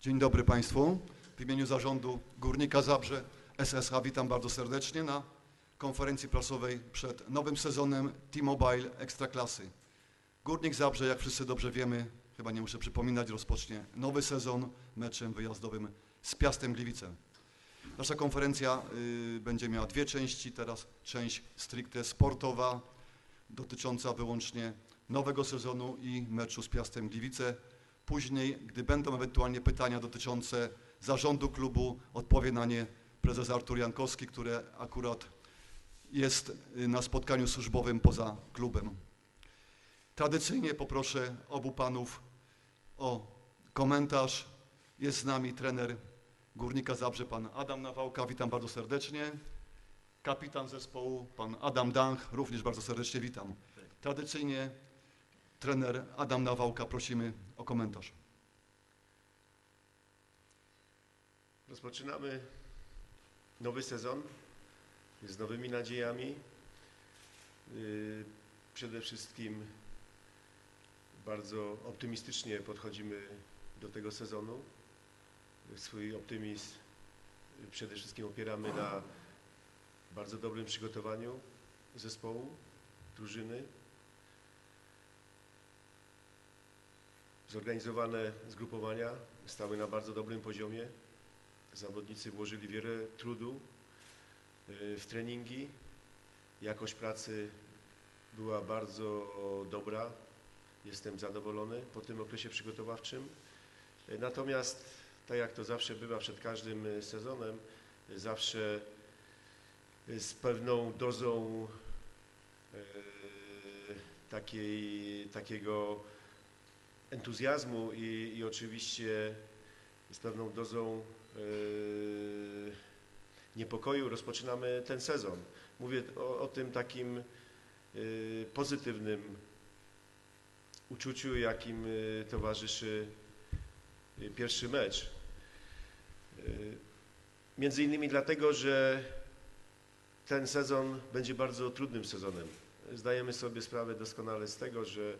Dzień dobry Państwu. W imieniu zarządu Górnika Zabrze SSH witam bardzo serdecznie na konferencji prasowej przed nowym sezonem T-Mobile Ekstraklasy. Górnik Zabrze, jak wszyscy dobrze wiemy, chyba nie muszę przypominać, rozpocznie nowy sezon meczem wyjazdowym z Piastem Gliwice. Nasza konferencja y, będzie miała dwie części. Teraz część stricte sportowa, dotycząca wyłącznie nowego sezonu i meczu z Piastem Gliwice. Później, gdy będą ewentualnie pytania dotyczące zarządu klubu, odpowie na nie prezes Artur Jankowski, który akurat jest y, na spotkaniu służbowym poza klubem. Tradycyjnie poproszę obu panów o komentarz. Jest z nami trener Górnika Zabrze, pan Adam Nawałka. Witam bardzo serdecznie. Kapitan zespołu, pan Adam Danch. Również bardzo serdecznie witam. Tradycyjnie trener Adam Nawałka. Prosimy o komentarz. Rozpoczynamy nowy sezon z nowymi nadziejami. Yy, Przede wszystkim bardzo optymistycznie podchodzimy do tego sezonu. Swój optymizm przede wszystkim opieramy na bardzo dobrym przygotowaniu zespołu, drużyny. Zorganizowane zgrupowania stały na bardzo dobrym poziomie. Zawodnicy włożyli wiele trudu y, w treningi. Jakość pracy była bardzo dobra. Jestem zadowolony po tym okresie przygotowawczym. Y, Natomiast, tak jak to zawsze bywa przed każdym y, sezonem, zawsze z pewną dozą takiej, takiego entuzjazmu i, i oczywiście z pewną dozą yy, niepokoju rozpoczynamy ten sezon. Mówię o, o tym takim yy, pozytywnym uczuciu, jakim yy, towarzyszy pierwszy mecz. Między innymi dlatego, że ten sezon będzie bardzo trudnym sezonem. Zdajemy sobie sprawę doskonale z tego, że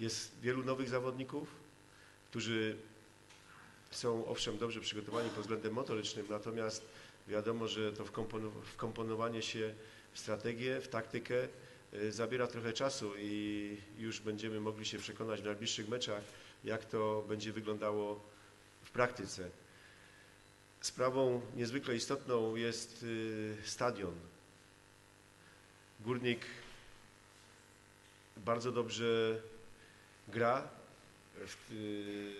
jest wielu nowych zawodników, którzy są owszem dobrze przygotowani pod względem motorycznym, natomiast wiadomo, że to wkomponow- wkomponowanie się w strategię, w taktykę y, zabiera trochę czasu i już będziemy mogli się przekonać w najbliższych meczach, jak to będzie wyglądało w praktyce. Sprawą niezwykle istotną jest y, stadion. Górnik bardzo dobrze gra y,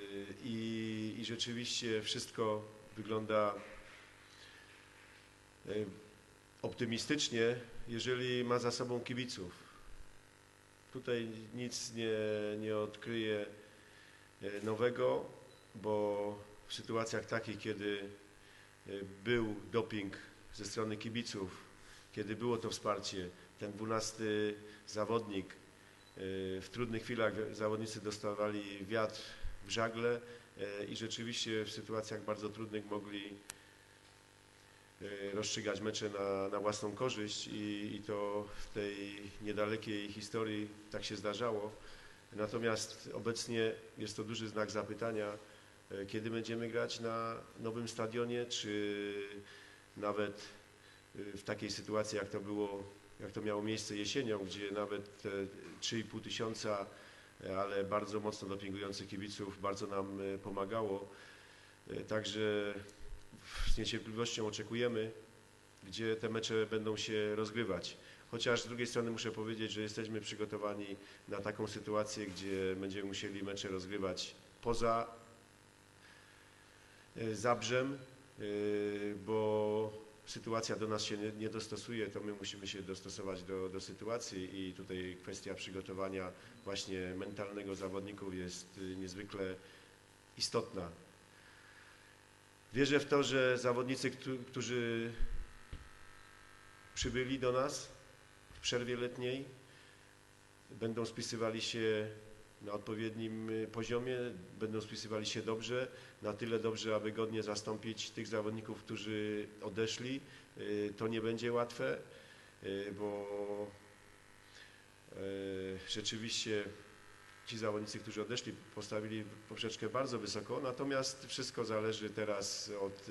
i, i rzeczywiście wszystko wygląda y, optymistycznie, jeżeli ma za sobą kibiców. Tutaj nic nie, nie odkryje y, nowego, bo w sytuacjach takich, kiedy był doping ze strony kibiców, kiedy było to wsparcie, ten dwunasty zawodnik w trudnych chwilach zawodnicy dostawali wiatr w żagle y, i rzeczywiście w sytuacjach bardzo trudnych mogli y, rozstrzygać mecze na, na własną korzyść i, i to w tej niedalekiej historii tak się zdarzało. Natomiast obecnie jest to duży znak zapytania, y, kiedy będziemy grać na nowym stadionie, czy nawet y, w takiej sytuacji, jak to było, jak to miało miejsce jesienią, gdzie nawet te 3,5 tysiąca, e, ale bardzo mocno dopingujących kibiców bardzo nam e, pomagało. E, Także z niecierpliwością oczekujemy, gdzie te mecze będą się rozgrywać. Chociaż z drugiej strony muszę powiedzieć, że jesteśmy przygotowani na taką sytuację, gdzie będziemy musieli mecze rozgrywać poza Zabrzem, bo sytuacja do nas się nie, nie dostosuje, to my musimy się dostosować do, do sytuacji i tutaj kwestia przygotowania właśnie mentalnego zawodników jest y, niezwykle istotna. Wierzę w to, że zawodnicy, któ- którzy przybyli do nas w przerwie letniej, będą spisywali się na odpowiednim y, poziomie, będą spisywali się dobrze, na tyle dobrze, aby godnie zastąpić tych zawodników, którzy odeszli. Y, To nie będzie łatwe, y, bo rzeczywiście ci zawodnicy, którzy odeszli, postawili poprzeczkę bardzo wysoko, natomiast wszystko zależy teraz od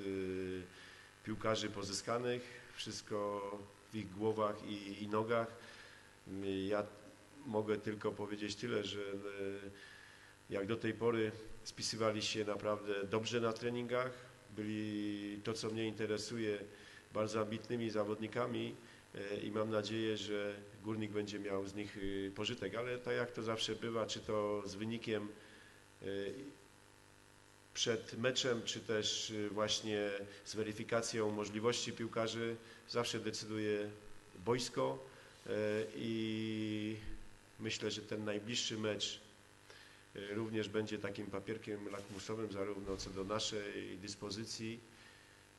piłkarzy pozyskanych, wszystko w ich głowach i, i nogach. Ja mogę tylko powiedzieć tyle, że y, jak do tej pory spisywali się naprawdę dobrze na treningach, byli to, co mnie interesuje, bardzo ambitnymi zawodnikami e, i mam nadzieję, że Górnik będzie miał z nich y, pożytek, ale tak jak to zawsze bywa, czy to z wynikiem przed meczem, czy też właśnie z weryfikacją możliwości piłkarzy, zawsze decyduje boisko e, i myślę, że ten najbliższy mecz y, również będzie takim papierkiem lakmusowym zarówno co do naszej dyspozycji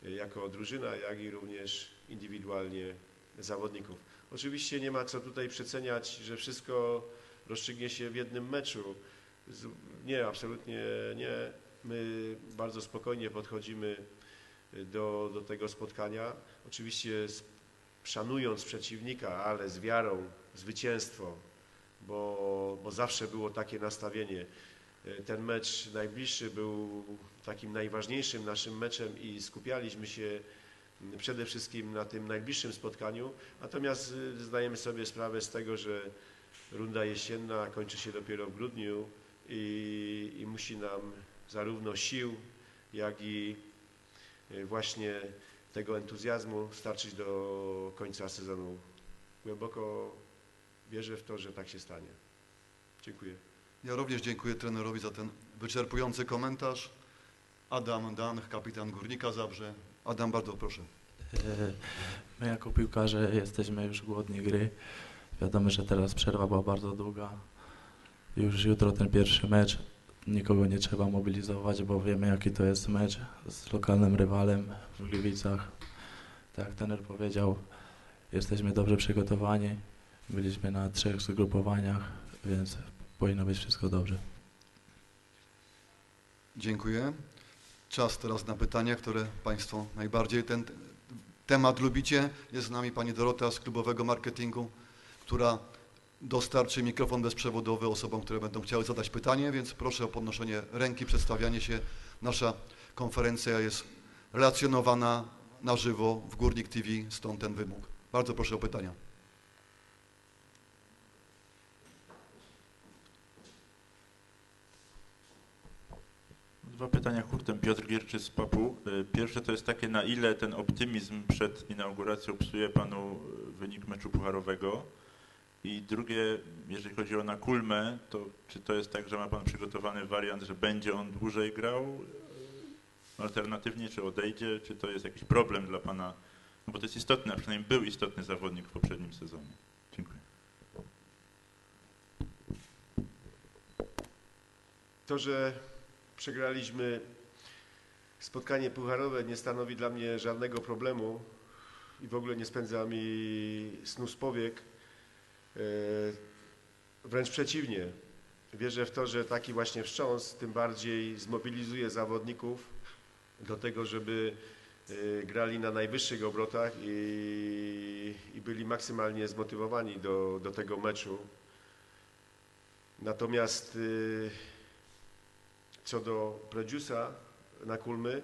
y, jako drużyna, jak i również indywidualnie zawodników. Oczywiście nie ma co tutaj przeceniać, że wszystko rozstrzygnie się w jednym meczu. Nie, absolutnie nie. My bardzo spokojnie podchodzimy do, do tego spotkania. Oczywiście szanując przeciwnika, ale z wiarą zwycięstwo, bo, bo zawsze było takie nastawienie. Ten mecz najbliższy był takim najważniejszym naszym meczem i skupialiśmy się przede wszystkim na tym najbliższym spotkaniu, natomiast y, zdajemy sobie sprawę z tego, że runda jesienna kończy się dopiero w grudniu i, i musi nam zarówno sił, jak i y, właśnie tego entuzjazmu starczyć do końca sezonu. Głęboko wierzę w to, że tak się stanie. Dziękuję. Ja również dziękuję trenerowi za ten wyczerpujący komentarz. Adam Danch, kapitan Górnika Zabrze. Adam, bardzo proszę. E, My jako piłkarze jesteśmy już głodni gry. Wiadomo, że teraz przerwa była bardzo długa. Już jutro ten pierwszy mecz. Nikogo nie trzeba mobilizować, bo wiemy jaki to jest mecz z lokalnym rywalem w Gliwicach. Tak jak trener powiedział, jesteśmy dobrze przygotowani. Byliśmy na trzech zgrupowaniach, więc powinno być wszystko dobrze. Dziękuję. Czas teraz na pytania, które Państwo najbardziej ten temat lubicie. Jest z nami Pani Dorota z klubowego marketingu, która dostarczy mikrofon bezprzewodowy osobom, które będą chciały zadać pytanie, więc proszę o podnoszenie ręki, przedstawianie się. Nasza konferencja jest relacjonowana na żywo w Górnik TV, stąd ten wymóg. Bardzo proszę o pytania. Dwa pytania hurtem. Piotr Gierczy z PAP-u. Y, Pierwsze to jest takie, na ile ten optymizm przed inauguracją psuje panu y, wynik meczu pucharowego? I drugie, jeżeli chodzi o Nakulmę, to czy to jest tak, że ma pan przygotowany wariant, że będzie on dłużej grał y, alternatywnie, czy odejdzie, czy to jest jakiś problem dla pana? No bo to jest istotny, a przynajmniej był istotny zawodnik w poprzednim sezonie. Dziękuję. To, że przegraliśmy spotkanie pucharowe nie stanowi dla mnie żadnego problemu i w ogóle nie spędza mi snu z powiek. E, Wręcz przeciwnie. Wierzę w to, że taki właśnie wstrząs tym bardziej zmobilizuje zawodników do tego, żeby e, grali na najwyższych obrotach i, i byli maksymalnie zmotywowani do, do tego meczu. Natomiast y, co do Produce'a na Kulmy,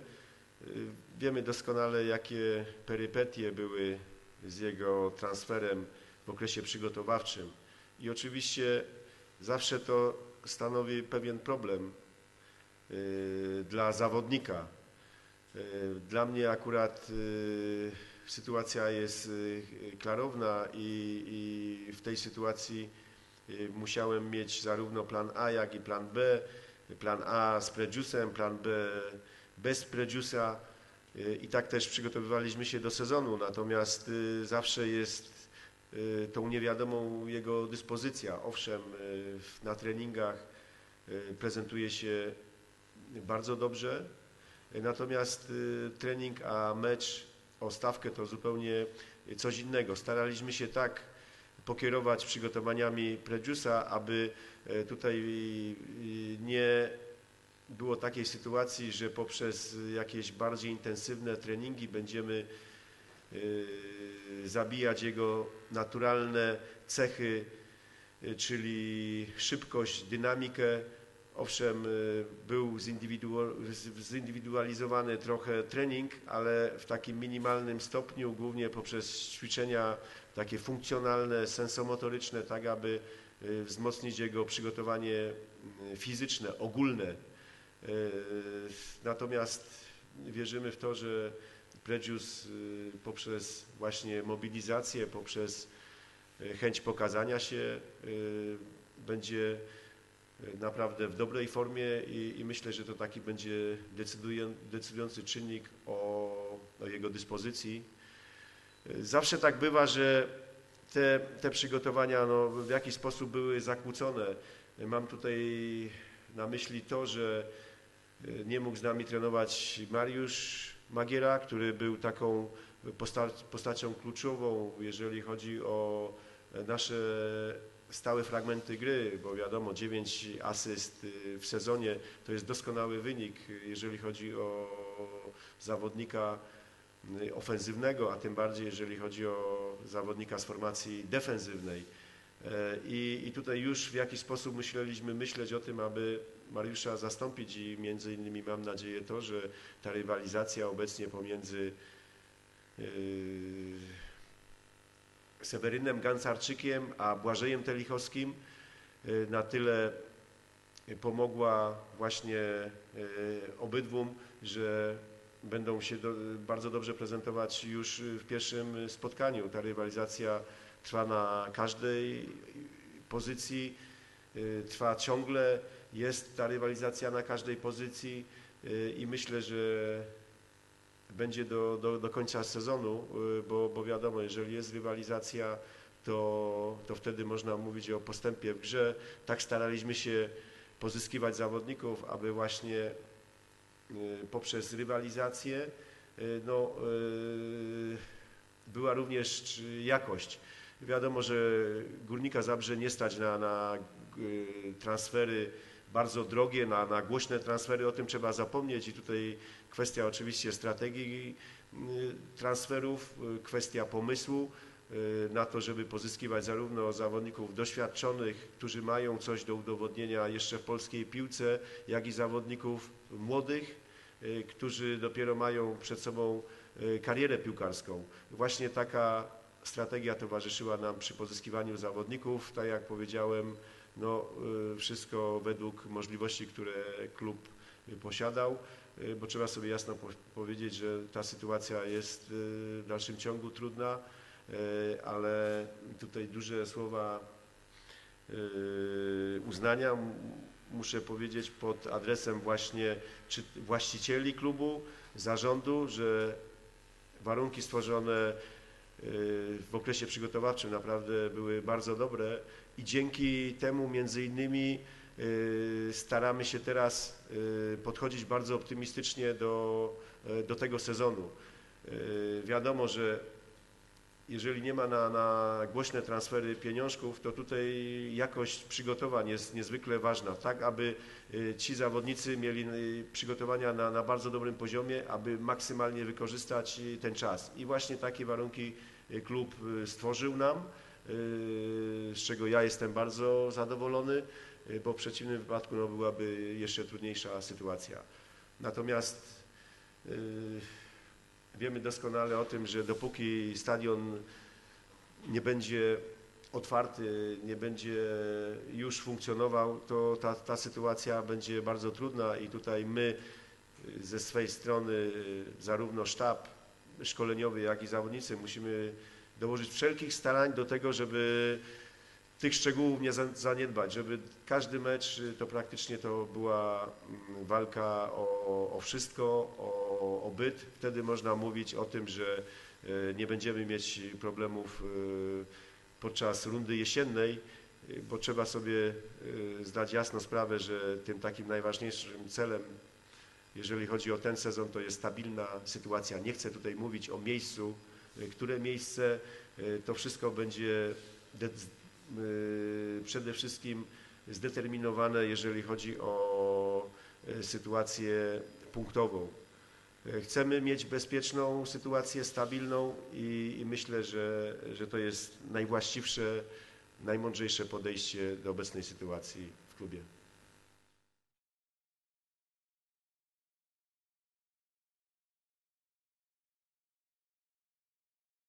y, wiemy doskonale, jakie perypetie były z jego transferem w okresie przygotowawczym. I oczywiście zawsze to stanowi pewien problem y, dla zawodnika. Y, Dla mnie akurat sytuacja jest klarowna i, i w tej sytuacji musiałem mieć zarówno plan A, jak i plan B. Plan A z Prejusem, plan B bez Prejusa y, i tak też przygotowywaliśmy się do sezonu, natomiast y, zawsze jest y, tą niewiadomą jego dyspozycja. Owszem, na treningach prezentuje się bardzo dobrze, natomiast trening a mecz o stawkę to zupełnie coś innego. Staraliśmy się tak pokierować przygotowaniami Prejusa, aby e, tutaj y, nie było takiej sytuacji, że poprzez jakieś bardziej intensywne treningi będziemy y, zabijać jego naturalne cechy czyli szybkość, dynamikę. Owszem, y, był zindywidualizowany trochę trening, ale w takim minimalnym stopniu, głównie poprzez ćwiczenia takie funkcjonalne, sensomotoryczne, tak aby y, wzmocnić jego przygotowanie y, fizyczne, ogólne. Natomiast wierzymy w to, że Predzius poprzez właśnie mobilizację, poprzez chęć pokazania się będzie naprawdę w dobrej formie i, i myślę, że to taki będzie decydujący czynnik o, o jego dyspozycji. Y, Zawsze tak bywa, że te, te przygotowania no, w jakiś sposób były zakłócone. Mam tutaj na myśli to, że y, nie mógł z nami trenować Mariusz Magiera, który był taką posta postacią kluczową, jeżeli chodzi o nasze stałe fragmenty gry, bo wiadomo, 9 asyst y, w sezonie to jest doskonały wynik, y, jeżeli chodzi o zawodnika y, ofensywnego, a tym bardziej jeżeli chodzi o zawodnika z formacji defensywnej. E, I, I tutaj już w jakiś sposób myśleliśmy myśleć o tym, aby Mariusza zastąpić i między innymi mam nadzieję to, że ta rywalizacja obecnie pomiędzy yy, Sewerynem Gancarczykiem a Błażejem Telichowskim yy, na tyle pomogła właśnie yy, obydwum, że będą się do, bardzo dobrze prezentować już w pierwszym spotkaniu. Ta rywalizacja trwa na każdej pozycji, trwa ciągle, jest ta rywalizacja na każdej pozycji i myślę, że będzie do, do, do końca sezonu, yy, bo, bo wiadomo, jeżeli jest rywalizacja, to, to wtedy można mówić o postępie w grze. Tak staraliśmy się pozyskiwać zawodników, aby właśnie y, poprzez rywalizację y, no, y, była również jakość. Wiadomo, że Górnika Zabrze nie stać na, na y, transfery bardzo drogie, na, na głośne transfery, o tym trzeba zapomnieć i tutaj kwestia oczywiście strategii y, transferów, y, kwestia pomysłu y, na to, żeby pozyskiwać zarówno zawodników doświadczonych, którzy mają coś do udowodnienia jeszcze w polskiej piłce, jak i zawodników młodych, którzy dopiero mają przed sobą karierę piłkarską. Właśnie taka strategia towarzyszyła nam przy pozyskiwaniu zawodników. Tak jak powiedziałem, no, y, wszystko według możliwości, które klub posiadał, y, bo trzeba sobie jasno po- powiedzieć, że ta sytuacja jest y, w dalszym ciągu trudna, ale tutaj duże słowa uznania muszę powiedzieć pod adresem właśnie właścicieli klubu, zarządu, że warunki stworzone w okresie przygotowawczym naprawdę były bardzo dobre i dzięki temu między innymi y, staramy się teraz y, podchodzić bardzo optymistycznie do, y, do tego sezonu. Wiadomo, że jeżeli nie ma na, na głośne transfery pieniążków, to tutaj jakość przygotowań jest niezwykle ważna, tak aby ci zawodnicy mieli przygotowania na, na bardzo dobrym poziomie, aby maksymalnie wykorzystać ten czas. I właśnie takie warunki klub stworzył nam, z czego ja jestem bardzo zadowolony, y, bo w przeciwnym wypadku no, byłaby jeszcze trudniejsza sytuacja. Natomiast y, wiemy doskonale o tym, że dopóki stadion nie będzie otwarty, nie będzie już funkcjonował, to ta, ta sytuacja będzie bardzo trudna i tutaj my y, ze swej strony, y, zarówno sztab szkoleniowy, jak i zawodnicy musimy dołożyć wszelkich starań do tego, żeby tych szczegółów nie za- zaniedbać, żeby każdy mecz to praktycznie to była mm, walka o, o wszystko, o, o byt. Wtedy można mówić o tym, że y, nie będziemy mieć problemów y, podczas rundy jesiennej, y, bo trzeba sobie zdać jasno sprawę, że tym takim najważniejszym celem, jeżeli chodzi o ten sezon, to jest stabilna sytuacja. Nie chcę tutaj mówić o miejscu, które miejsce, y, to wszystko będzie y, przede wszystkim zdeterminowane, jeżeli chodzi o y, sytuację punktową. Y, Chcemy mieć bezpieczną sytuację, stabilną i, i myślę, że, że to jest najwłaściwsze najmądrzejsze podejście do obecnej sytuacji w klubie.